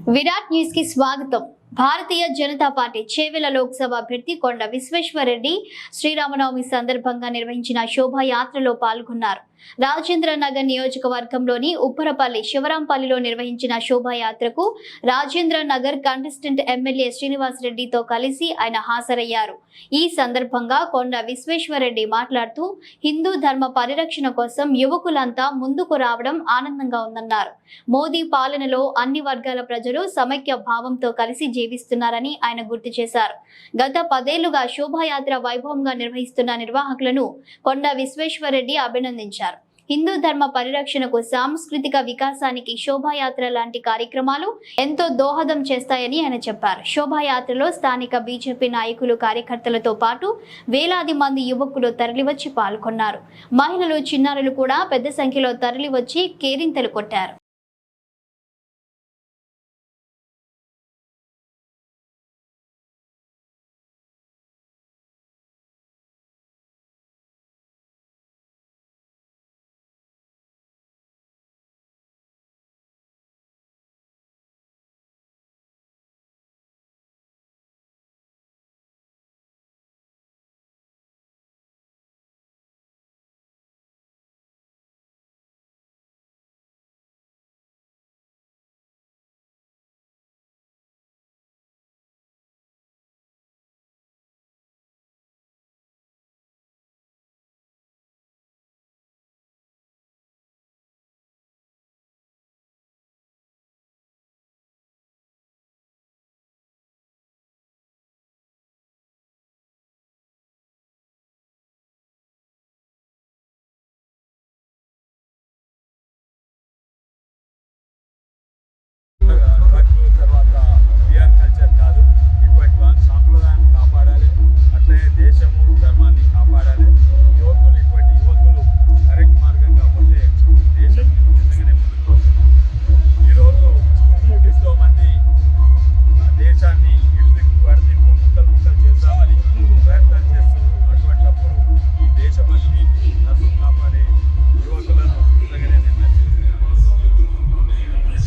Virat news కి స్వాగతం భారతీయ జనతా పార్టీ చేవెల లోక్సభ అభ్యర్థి కొండ విశ్వేశ్వరరెడ్డి శ్రీరామనవమి సందర్భంగా నిర్వహించిన శోభాయాత్రలో పాల్గొన్నారు. రాజేంద్ర నగర్ నియోజకవర్గంలోని ఉప్పరపల్లి శివరాంపల్లిలో నిర్వహించిన శోభాయాత్రకు రాజేంద్ర నగర్ కంటెస్టెంట్ ఎమ్మెల్యే శ్రీనివాస్ రెడ్డితో కలిసి ఆయన హాజరయ్యారు. ఈ సందర్భంగా కొండ విశ్వేశ్వరరెడ్డి మాట్లాడుతూ హిందూ ధర్మ పరిరక్షణ కోసం యువకులంతా ముందుకు రావడం ఆనందంగా ఉందన్నారు. మోదీ పాలనలో అన్ని వర్గాల ప్రజలు సమైక్య భావంతో కలిసి జీవిస్తున్నారని ఆయన గుర్తు చేశారు. గత పదేళ్ళుగా శోభాయాత్ర వైభవంగా నిర్వహిస్తున్న నిర్వాహకులను కొండ విశ్వేశ్వరరెడ్డి అభినందించారు. హిందూ ధర్మ పరిరక్షణకు సాంస్కృతిక వికాసానికి శోభాయాత్ర లాంటి కార్యక్రమాలు ఎంతో దోహదం చేస్తాయని ఆయన చెప్పారు. శోభాయాత్రలో స్థానిక బీజేపీ నాయకులు కార్యకర్తలతో పాటు వేలాది మంది యువకులు తరలివచ్చి పాల్గొన్నారు. మహిళలు చిన్నారులు కూడా పెద్ద సంఖ్యలో తరలివచ్చి కేరింతలు కొట్టారు.